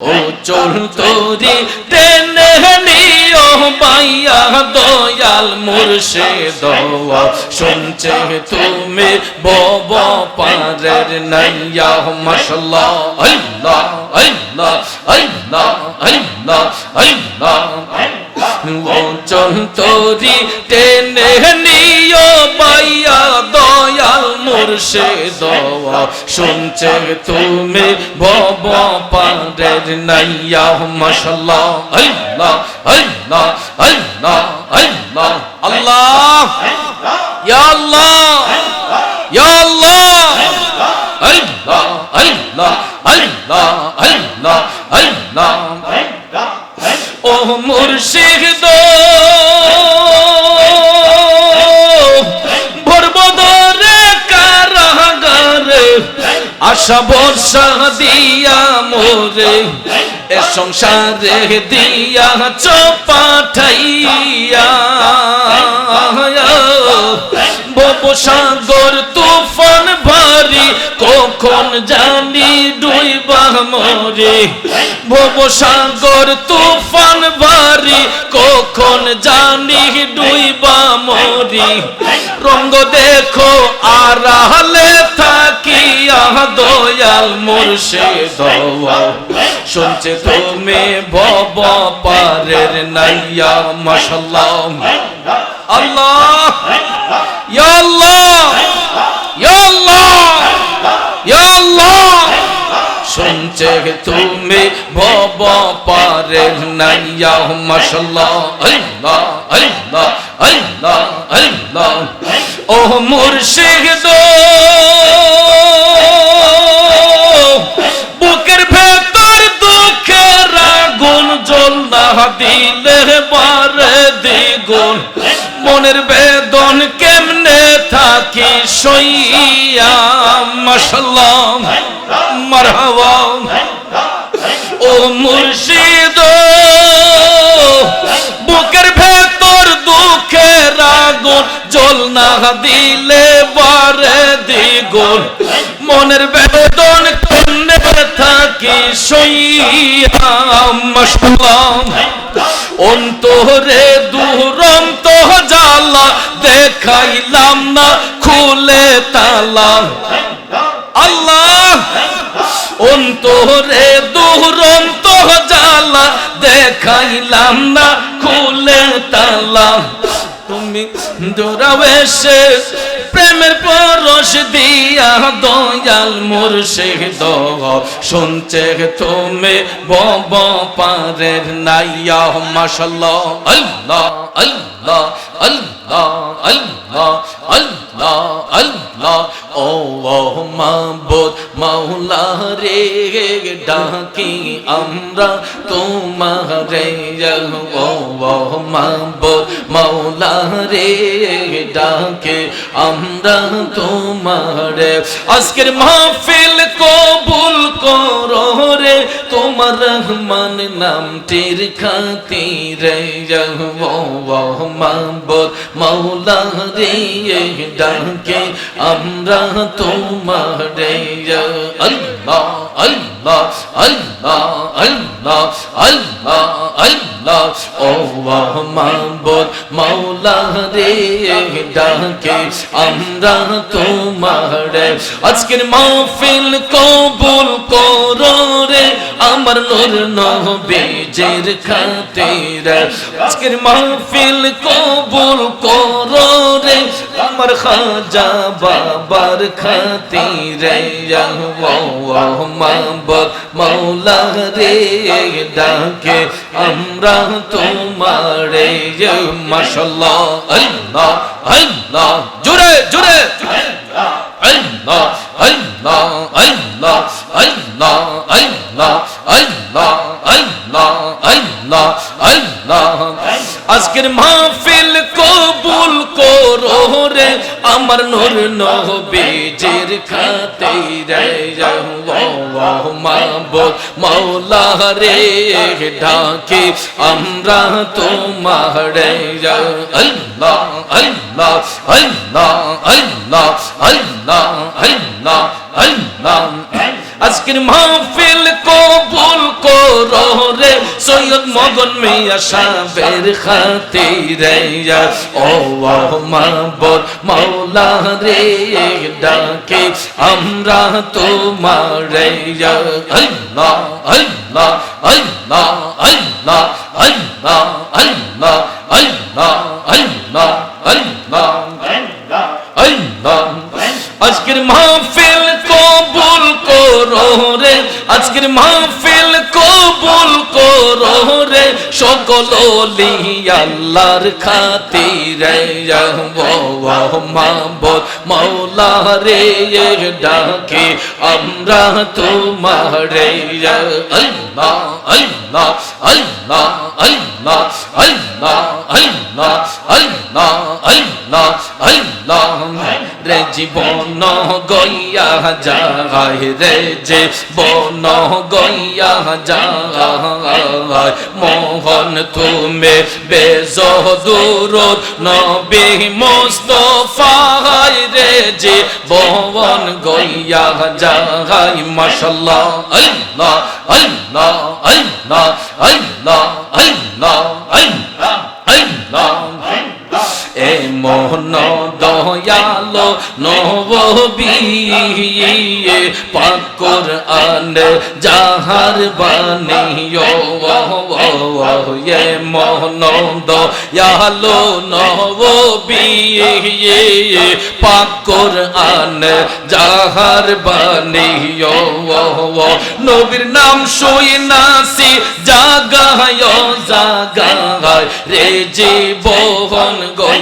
ও চোর তোরি, টেনে নিও বাইয়া দয়াল মুর্শিদ। শুনছে তুমি বব পারের নাইয়া, মাশাল্লাহ, আল্লাহ আল্লাহ আল্লাহ আল্লাহ আল্লাহ। ও চোর তোরি, টেনে নিও বাইয়া দয়াল মুর্শিদ, শুনছে তুমি বব পারের নাইয়া মাশাল্লাহ আল্লাহ আল্লাহ আল্লাহ আল্লাহ আল্লাহ, ইয়া আল্লাহ ইয়া আল্লাহ আল্লাহ আল্লাহ আল্লাহ আল্লাহ আল্লাহ, ও মুর্শিদ আশা বর্ষা দিয়া মোরে এ সংসারে দিয়া চপাঠাইয়া ববসাগর তুফান ভারী কখন জানি ডুইবা মরে। ভবসাগর তুফান ভারী কখন জানি ডুইবা মরি। রঙ্গ দেখো, আড়ালে থাকিয়া দয়াল মুর্শিদ। শুনছে তুমি ভব পারের নাইয়া, মাশাল্লাহ। আল্লাহ আল্লাহ আল্লাহ। শুনছে তুমি? ভব আল্লাহ ও মুর্শিদ, বুকের ভেতর দুঃখের আগুন জ্বল না দিলে বারে দ্বিগুণ। মনের বেদন কেমনে থাকি সইয়া মাশাল্লাহ মারহাবা। ও মুর্শিদ, বুকের ভেতর দুঃখের আগুন, জল না দিলে বারে দ্বিগুণ। মনের বেদন কেমনে থাকি সইয়া মাশাল্লাহ অন্তরে জালা দেখাইলাম না, খুলে তালা। আল্লাহ, অন্তরে দুরন্ত জালা দেখাইলাম না, খুলে তালা। তুমি দৌড়াবেশে প্রেমের পরশ দিয়া দয়াল মুর্শিদ। শুনছে তুমি বব পারের নাইয়া, মাশাল্লাহ, আল্লাহ আল্লাহ। আল্লাহ আল্লাহ আল্লাহ আল্লাহ ও মাবুদ মাওলা রে ডাকি আমরা তোমারে ও মাবুদ মাওলা রে ডাকে আমরা তোমারে আজকের মাহফিল কবুল করো রে তোমার রহমান নামটির খাতিরে ও মাবুদ মাওলা রে ডাকে, আমরা তোমারে আল্লাহ আল্লাহ আল্লাহ মাওলা রে ডাকে, আমরা তোমারে। আজকের মাহফিল কবুল করো রে, আমার নূর নবীজের খাতিরে। আজকের মাহফিল কবুল করো রে। আমার খাজা বাবার খাতিরে মাওলা রে ডাকে। আমরা তোমারে মাশাল্লাহ আল্লাহ আল্লাহ। জোরে জোরে। আল্লাহ আল্লাহ আল্লাহ আল্লাহ আল্লাহ আল্লাহ আল্লাহ আল্লাহ আল্লাহ। আজকের মাহফিল কবুল করো রে। আমার নূর নবীজির খাতিরে মাহবুব মাওলা রে ডাকে, আমরা তোমারে আল্লাহ আল্লাহ আল্লাহ আল্লাহ আল্লাহ আল্লাহ আল্লাহ। আজকের মাহফিল কবুল করো রে সৈয়দ মগন মিয়া সাহেবের খাতিরে ও মাহবুব মাওলা রে ডাকে আমরা তোমারে আল্লাহ আল্লাহ আল্লাহ আল্লাহ আল্লাহ আল্লাহ আল্লাহ আল্লাহ আল্লাহ আল্লাহ আজকের মাহফিল আজকের মাহফিল কবুল করো রে, সকল আল্লাহর খাতিরে। মাওলা রে ডাকে, আমরা তোমারে আল্লাহ আল্লাহ আল্লাহ আল্লাহ আল্লাহ আল্লাহ আল্লাহ আল্লাহ আল্লাহ। রে জীবন গইয়া যায় রে যে বন গইয়া যায় মোহন তুমি বেজদুর নবী মুস্তফায় রে যে বন গইয়া যায় মাশাল্লাহ আল্লাহ আল্লাহ আল্লাহ আল্লাহ আল্লাহ আল্লাহ আল্লাহ এ মোহন দয়ালো নবী পাকুর আন যাহার বানিও এ মোহন দয়ালো নবী পাকুর আন যাহার বানিও নবীর নাম শুই নাসি, জাগায় জাগায়, রে জীবন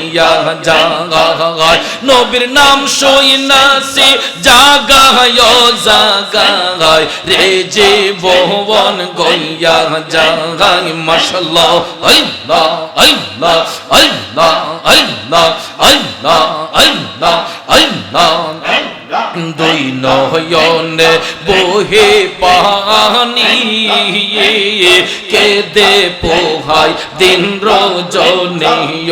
গইয়া জাগায় নবীর নাম শুই নাসি জাগায় জাগায়। রে জীবন গইয়া জাগায়, মাশাল্লাহ আল্লাহ আল্লাহ আল্লাহ আল্লাহ আল্লাহ আল্লাহ আল্লাহ। দুই নয়নে বহে পানি কেদে পোহাই দিন রজনী।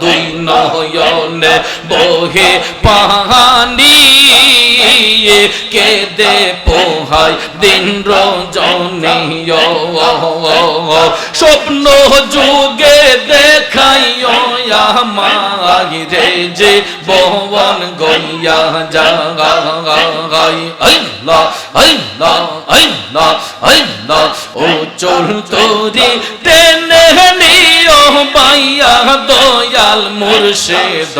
দুই নয়নে বহে পানি কেদে পোহাই দিন রজনী। স্বপ্ন যুগে দেখাইও আমারে যে বহন গইয়া জাগাই আল্লাহ আল্লাহ আল্লাহ আল্লাহ, ও চোর তোরি, টেনে নিও বাইয়া দয়াল মুর্শিদ।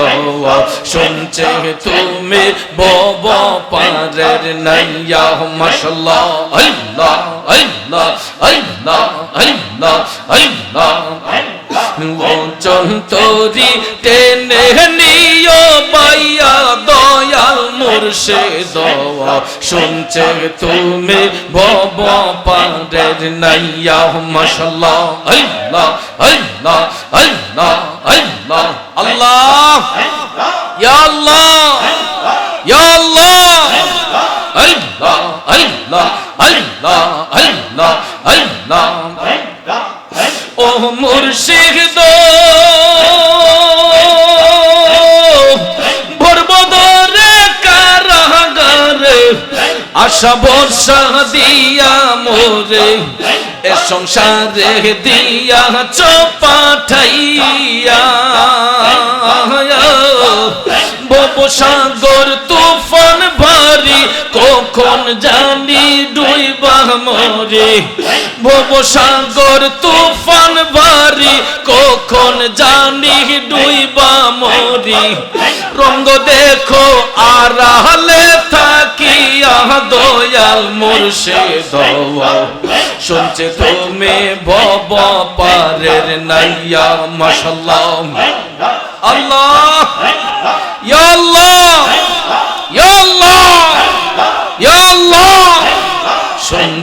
শুনছে তুমি বব পারের নাইয়া মাশাল্লাহ আল্লাহ আল্লাহ আল্লাহ আল্লাহ আল্লাহ। ওচন তরি টেনে নিও পাইয়া দয়াল মুর্শিদ শুনছে তুমি ভব পারের নাইয়া, মাশাল্লাহ, আল্লাহ আল্লাহ আল্লাহ আল্লাহ আল্লাহ। মুর্শিদ ভরবদরে কারাগারে আশা বর্ষা দিয়া মোরে এ সংসারে দিয়া চপাঠাইয়া সাগর তুফান ভারী কখন জানি ডুইবা মরে। সাগর তুফান ভারী কখন জানি ডুইবা মরি। রঙ্গ দেখো, আড়ালে থাকিয়া দয়াল মুর্শিদ। শুনছে তুমি ভব পারের নাইয়া, মাশাল্লাহ। আল্লাহ।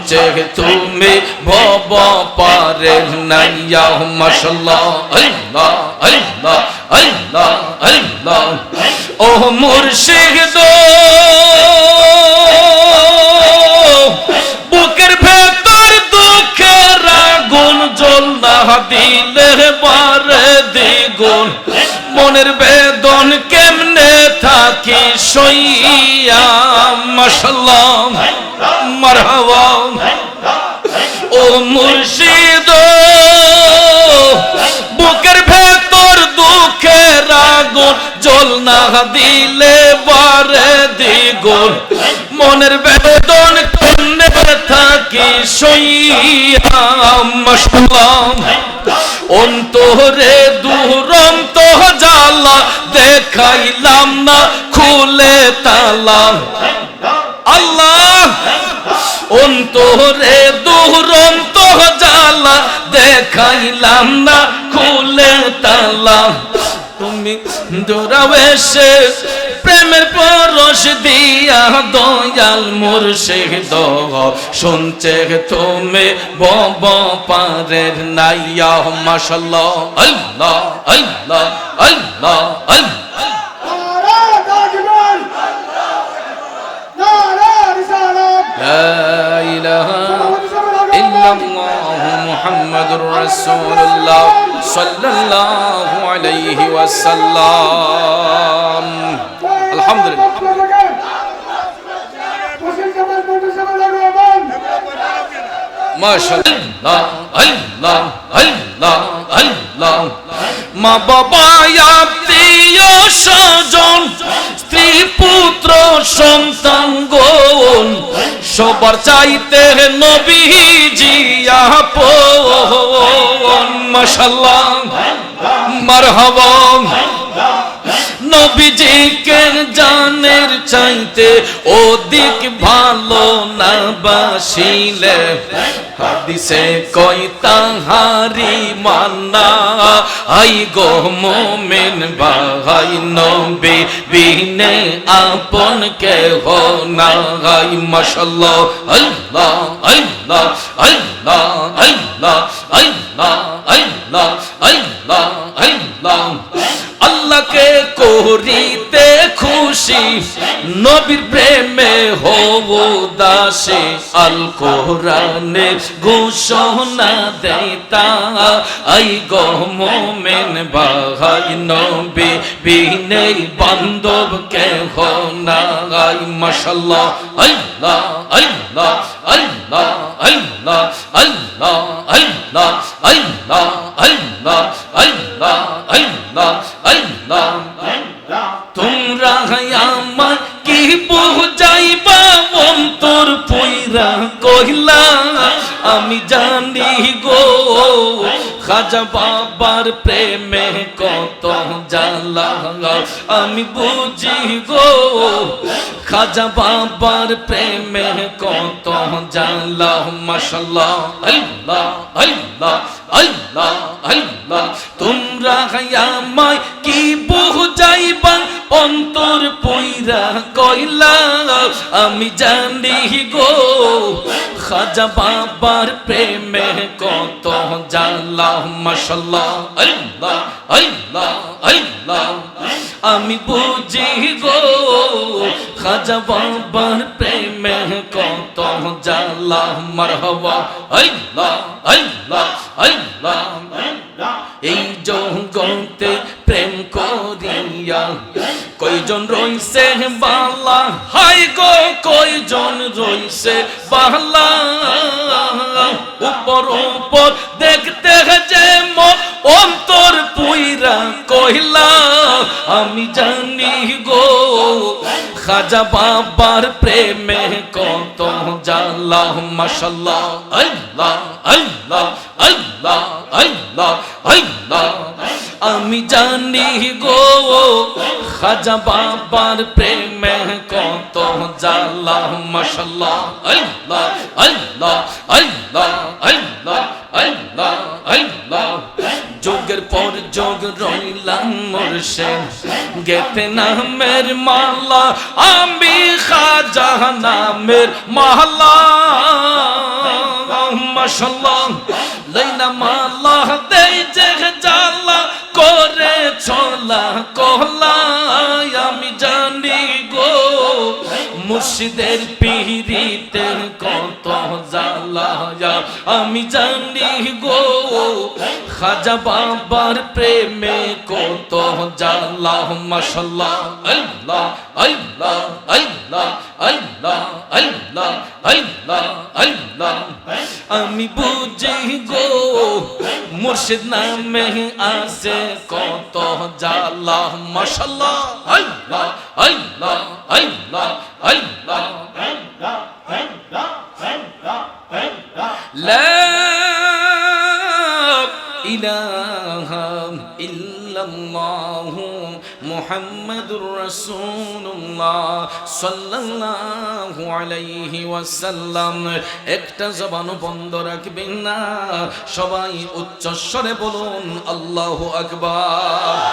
শুনছে তুমি ভব পারে নাইয়া মাশাল্লাহ, আল্লাহ আল্লাহ আল্লাহ আল্লাহ। ও মুর্শিদ, বুকের ভেতর দুঃখের আগুন জ্বল না দিলে বারে দ্বিগুণ। মনের থাকি সইয়া মাশাল্লাহ মারহাবা। ও মুর্শিদ, বুকের ভেতর দুঃখের আগুন, জল না দিলে বারে দ্বিগুণ। মনের বেদন কেমনে থাকি সইয়া মাশাল্লাহ অন্তরে দুরন্ত জালা দেখাইলাম না, খুলে তালা। আল্লাহ, অন্তরে দুরন্ত জালা দেখাইলাম না, খুলে তালা। তুমি দূরাবেশে প্রেমের পরশ দিয়া দয়াল মুর্শিদ শুনছে তুমি বব পারের নাইয়া, মাশাল্লাহ, আল্লাহ আল্লাহ আল্লাহ আল্লাহ নারা রাজমান নারা রিসালাত لا إله إلا الله محمد رسول الله صلى الله عليه وسلم الحمد لله মুসলিম সমাজ মন্দির সমাজ লাগবেন ما شاء الله الله الله الله মা বাবা আত্মীয় স্বজন স্ত্রী পুত্র সন্তান গন সবার চাইতে নবীজি আপন মাশাল্লাহ মারহাবা। নবীজিকে জানের চাইতে ওদিক ভালো না বাসিলে। হাদিসে কই তাহারি মান্না, আই গো মোমেন ভাই, নবী বিনে আপন কে হো না হাই মাশাল্লাহ আল্লাহ আল্লাহ আল্লাহ আল্লাহ আল্লাহ আল্লাহ আল্লাহ আল্লাহ। আল্লাহকে করিতে খুশি, নবীর প্রেমে হব দাসে আল কোরআনে ঘোষণা দেতা আই গো মোমেন বাহাই নবী বিনে বান্ধব কে হো না আই মাশাল্লাহ আল্লাহ আল্লাহ আল্লাহ আল্লাহ আল্লাহ আল্লাহ আল্লাহ আল্লাহ আল্লাহ আল্লাহ আল্লাহ তোমরা কহিলা আমি জানি গো, খাজা বাবার প্রেমে কত জ্বালা। আমি বুঝি গো, খাজা বাবার প্রেমে কত জ্বালা। মাশাল্লাহ, আল্লাহ আল্লাহ আল্লাহ আল্লাহ। তোমরা আমায় কি বুঝাইবা? অন্তর পইরা কইলা, আমি জানি গো খাজা বাবার প্রেমে কত জ্বালা মাশাল্লাহ আল্লাহ আল্লাহ আল্লাহ আমি বুঝি গো, খাজা বাবার প্রেমে কত জ্বালা, মারহাবা, আল্লাহ আল্লাহ আল্লাহ এই জগতে প্রেম করিয়া কয়জন রইছে বালা? হাই গো, কয়জন রইছে বালা? উপর উপর দেখতে যে মন অন্তর পুইরা কইলা আমি জানি গো, খাজা বাবার প্রেমে কত জ্বালা, মাশাল্লাহ, আল্লাহ আল্লাহ আল্লাহ আল্লাহ আল্লাহ, আমি জানি গো, খাজা বাবার প্রেমে কত জ্বালা, মাশাল্লাহ, আল্লাহ আল্লাহ আল্লাহ আল্লাহ আল্লাহ আল্লাহ যুগের পর যোগ রইলাম মুর্শিদ। গেতে নামের মালা, আমি খাজা নামের মালা। মাশাল্লাহ লাইলা মালা দেই যে জালা করে চলা কহলা আমি জানি গো, মুর্শিদের পিহিরিতে কত জালা আমি জানি গো। খাজা বাবার প্রেমে কত জালা মাশাল্লাহ আল্লাহ আল্লাহ আল্লাহ আল্লাহ আল্লাহ আল্লাহ আল্লাহ আমি বুঝি গো মুর্শিদ নামে আসে কত জালা মাশাল্লাহ আল্লাহ আল্লাহ আল্লাহ আল্লাহ আল্লাহ আল্লাহ আল্লাহ لا একটা জবান বন্ধ রাখবেন না। সবাই উচ্চস্বরে বলুন আল্লাহ আকবার।